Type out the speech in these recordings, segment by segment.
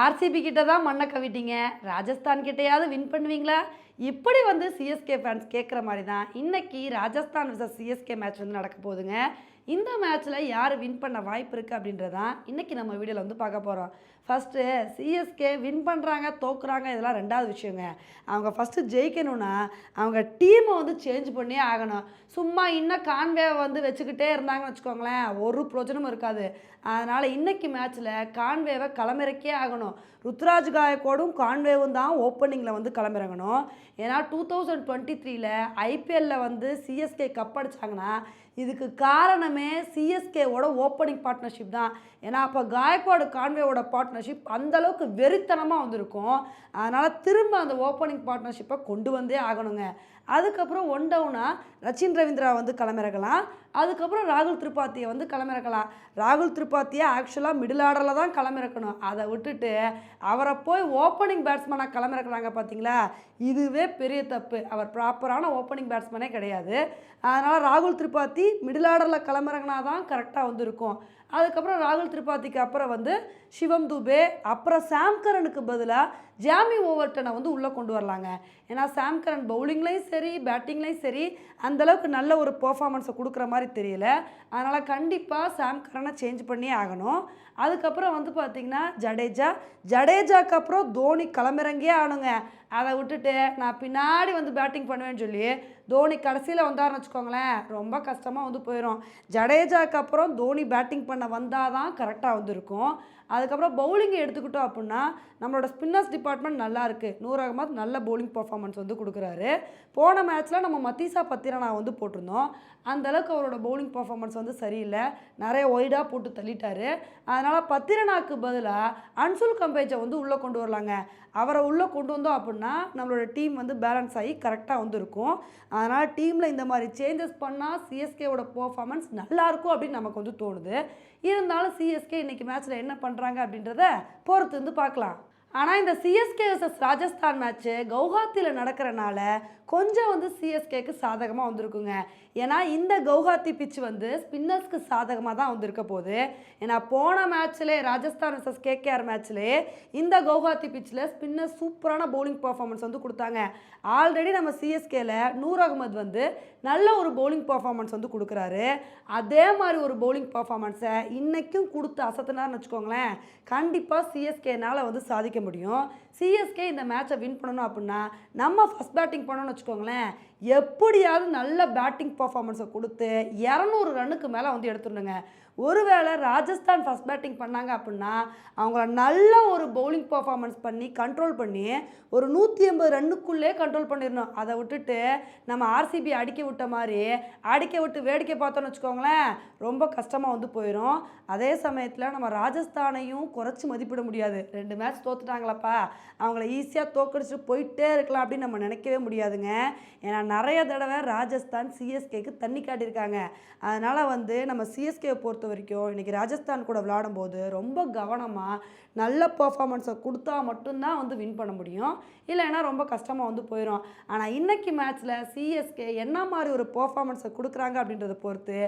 RCB கிட்ட தான் மண்ணை கவிட்டீங்க. ராஜஸ்தான் கிட்டையாவது வின் பண்ணுவீங்களா? இப்படி வந்து சிஎஸ்கே ஃபேன்ஸ் கேட்குற மாதிரி தான் இன்றைக்கி ராஜஸ்தான் vs சிஎஸ்கே மேட்ச் வந்து நடக்க போகுதுங்க. இந்த மேட்ச்சில் யார் வின் பண்ண வாய்ப்பு இருக்குது அப்படின்றதான் இன்றைக்கி நம்ம வீடியோவில் வந்து பார்க்க போகிறோம் ஃபஸ்ட்டு சிஎஸ்கே வின் பண்ணுறாங்க தோக்குறாங்க இதெல்லாம் ரெண்டாவது விஷயங்க. அவங்க ஃபஸ்ட்டு ஜெயிக்கணும்னா அவங்க டீமை வந்து சேஞ்ச் பண்ணியே ஆகணும். சும்மா இன்னும் கான்வே வந்து வச்சுக்கிட்டே இருந்தாங்கன்னு வச்சுக்கோங்களேன் ஒரு பிரோஜனமும் இருக்காது. அதனால் இன்றைக்கி மேட்ச்சில் கான்வேவை களமிறக்கியே ஆகணும். ருத்ராஜ் காயக்கோடும் கான்வேவும் தான் ஓப்பனிங்கில் வந்து களமிறங்கணும். ஏன்னா டூ தௌசண்ட் டுவெண்ட்டி த்ரீல ஐபிஎல்லில் வந்து சிஎஸ்கே கப் அடிச்சாங்கன்னா இதுக்கு காரணமே சிஎஸ்கேவோட ஓப்பனிங் பார்ட்னர்ஷிப் தான். ஏன்னா அப்போ காயக்வாடு கான்வேவோட பார்ட்னர்ஷிப் அந்தளவுக்கு வெறித்தனமாக வந்திருக்கும். அதனால் திரும்ப அந்த ஓப்பனிங் பார்ட்னர்ஷிப்பை கொண்டு வந்தே ஆகணுங்க. அதுக்கப்புறம் ஒன் டவுனாக ரச்சின் ரவீந்திரா வந்து களமிறக்கலாம் அதுக்கப்புறம் ராகுல் திரிபாத்தியை வந்து களமிறக்கலாம். ராகுல் திரிபாத்தியை ஆக்சுவலாக மிடில் ஆர்டரில் தான் களமிறக்கணும். அதை விட்டுட்டு அவரை போய் ஓப்பனிங் பேட்ஸ்மேனாக களமிறக்குறாங்க பார்த்தீங்களா இதுவே பெரிய தப்பு. அவர் ப்ராப்பரான ஓப்பனிங் பேட்ஸ்மேனே கிடையாது. அதனால் ராகுல் திரிபாத்தி மிடில் ஆர்டரில் களமிறங்கினா தான் கரெக்டாக வந்து இருக்கும் அதுக்கப்புறம் ராகுல் திரிபாதிக்கு அப்புறம் வந்து சிவம் துபே அப்புறம் சாம்கரனுக்கு பதிலாக ஜாமி ஓவர்டனை வந்து உள்ளே கொண்டு வரலாங்க. ஏன்னா சாம்கரன் பவுலிங்லேயும் சரி பேட்டிங்லேயும் சரி அந்தளவுக்கு நல்ல ஒரு பெர்ஃபார்மன்ஸை கொடுக்குற மாதிரி தெரியல. அதனால் கண்டிப்பாக சாம்கரனை சேஞ்ச் பண்ணியே ஆகணும். அதுக்கப்புறம் வந்து பார்த்திங்கன்னா ஜடேஜா. ஜடேஜாக்கு அப்புறம் தோனி களமிறங்கியே ஆனுங்க அதை விட்டுட்டு நான் பின்னாடி வந்து பேட்டிங் பண்ணுவேன்னு சொல்லி தோனி கடைசியில் வந்தாருன்னு வச்சுக்கோங்களேன் ரொம்ப கஷ்டம் கஷ்டமாக வந்து போயிடும் ஜடேஜாக்கு அப்புறம் தோனி பேட்டிங் பண்ண வந்தால் தான் கரெக்டாக வந்திருக்கும். அதுக்கப்புறம் பவுலிங்கை எடுத்துக்கிட்டோம் அப்படின்னா நம்மளோட ஸ்பின்னர்ஸ் டிபார்ட்மெண்ட் நல்லா இருக்குது நூர் அகமத் நல்ல பவுலிங் பர்ஃபார்மன்ஸ் வந்து கொடுக்குறாரு. போன மேட்ச்சில் நம்ம மத்தீசா பத்திரனா வந்து போட்டிருந்தோம். அந்தளவுக்கு அவரோட பவுலிங் பர்ஃபார்மன்ஸ் வந்து சரியில்லை. நிறைய ஒய்டாக போட்டு தள்ளிட்டாரு. அதனால் பத்திரனாக்கு பதிலாக அன்சுல் கம்பேஜை வந்து உள்ளே கொண்டு வரலாங்க. அவரை உள்ளே கொண்டு வந்தோம் அப்படின்னா நம்மளோட டீம் வந்து பேலன்ஸ் ஆகி கரெக்டாக வந்து இருக்கும் அதனால் டீமில் இந்த மாதிரி சேஞ்சஸ் பண்ணால் சிஎஸ்கே சிஎஸ்கேவோட பர்ஃபார்மன்ஸ் நல்லாயிருக்கும் அப்படின்னு நமக்கு வந்து தோணுது. இருந்தாலும் சிஎஸ்கே இன்றைக்கி மேட்ச்சில் என்ன பண்ணுறாங்க அப்படின்றத பொறுத்து வந்து பார்க்கலாம். ஆனால் இந்த சிஎஸ்கே வர்சஸ் ராஜஸ்தான் மேட்ச்சு கவுஹாத்தியில் நடக்கிறனால கொஞ்சம் வந்து சிஎஸ்கேக்கு சாதகமாக வந்திருக்குங்க. ஏன்னா இந்த கவுஹாத்தி பிச் வந்து ஸ்பின்னர்ஸ்க்கு சாதகமாக தான் வந்திருக்க போகுது. ஏன்னா போன மேட்ச்லே ராஜஸ்தான் வர்சஸ் கேகேஆர் மேட்ச்லே இந்த கவுஹாத்தி பிச்சில் ஸ்பின்னர் சூப்பரான பவுலிங் பர்ஃபார்மன்ஸ் வந்து கொடுத்தாங்க. ஆல்ரெடி நம்ம சிஎஸ்கேல நூர் அகமது வந்து நல்ல ஒரு பவுலிங் பர்ஃபார்மன்ஸ் வந்து கொடுக்குறாரு. அதே மாதிரி ஒரு பவுலிங் பர்ஃபார்மன்ஸை இன்றைக்கும் கொடுத்து அசத்துனார்னு வச்சுக்கோங்களேன் கண்டிப்பாக சிஎஸ்கேனால் வந்து சாதிக்க முடியும். சிஎஸ்கே இந்த மேட்சை வின் பண்ணணும் அப்படின்னா நம்ம ஃபஸ்ட் பேட்டிங் பண்ணணும்னு வச்சுக்கோங்களேன் எப்படியாவது நல்ல பேட்டிங் பர்ஃபார்மன்ஸை கொடுத்து இரநூறு ரன்னுக்கு மேலே வந்து எடுத்துடணுங்க. ஒருவேளை ராஜஸ்தான் ஃபஸ்ட் பேட்டிங் பண்ணாங்க அப்படின்னா அவங்கள நல்ல ஒரு பவுலிங் பர்ஃபார்மன்ஸ் பண்ணி கண்ட்ரோல் பண்ணி ஒரு நூற்றி எண்பது ரன்னுக்குள்ளே கண்ட்ரோல் பண்ணிடணும். அதை விட்டுட்டு நம்ம ஆர்சிபி அடிக்க விட்ட மாதிரி அடிக்க விட்டு வேடிக்கை பார்த்தோன்னு வச்சுக்கோங்களேன் ரொம்ப கஷ்டமாக வந்து போயிடும் அதே சமயத்தில் நம்ம ராஜஸ்தானையும் குறைச்சி மதிப்பிட முடியாது. ரெண்டு மேட்ச் தோத்துட்டாங்களப்பா அவங்கள ஈஸியாக தோக்கடிச்சு போயிட்டே இருக்கலாம் அப்படின்னு நம்ம நினைக்கவே முடியாதுங்க. ஏன்னா நிறைய தடவை ராஜஸ்தான் சிஎஸ்கேக்கு தண்ணி காட்டியிருக்காங்க. அதனால் வந்து நம்ம சிஎஸ்கேவை பொறுத்த பொறுத்த வரைக்கும் இன்றைக்கி ராஜஸ்தான் கூட விளையாடும் போது ரொம்ப கவனமாக நல்ல பர்ஃபார்மன்ஸை கொடுத்தா மட்டும்தான் வந்து வின் பண்ண முடியும். இல்லைன்னா ரொம்ப கஷ்டமாக வந்து போயிடும் ஆனால் இன்றைக்கி மேட்ச்சில் சிஎஸ்கே என்ன மாதிரி ஒரு பர்ஃபார்மன்ஸை கொடுக்குறாங்க அப்படின்றத பொறுத்து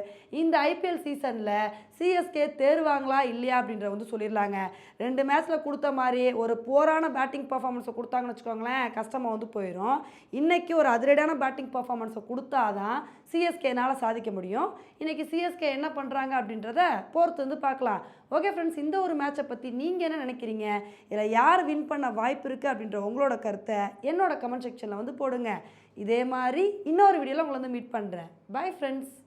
இந்த ஐபிஎல் சீசனில் சிஎஸ்கே தேர்வாங்களா இல்லையா அப்படின்றத வந்து சொல்லிடலாங்க. ரெண்டு மேட்ச்சில் கொடுத்த மாதிரி ஒரு போரான பேட்டிங் பர்ஃபார்மன்ஸை கொடுத்தாங்கன்னு வச்சுக்கோங்களேன் கஷ்டமாக வந்து போயிடும் இன்றைக்கி ஒரு அதிரடியான பேட்டிங் பர்ஃபார்மன்ஸை கொடுத்தாதான் சிஎஸ்கேனால் சாதிக்க முடியும். இன்றைக்கி சிஎஸ்கே என்ன பண்ணுறாங்க அப்படின்றத பொறுத்து வந்து பார்க்கலாம். ஓகே ஃப்ரெண்ட்ஸ் இந்த ஒரு மேட்சை பற்றி நீங்கள் என்ன நினைக்கிறீங்க? இதில் யார் வின் பண்ண வாய்ப்பு இருக்குது அப்படின்ற உங்களோட கருத்தை என்னோட கமெண்ட் செக்ஷனில் வந்து போடுங்க. இதே மாதிரி இன்னொரு வீடியோவில் உங்களை வந்து மீட் பண்ணுறேன் பை ஃப்ரெண்ட்ஸ்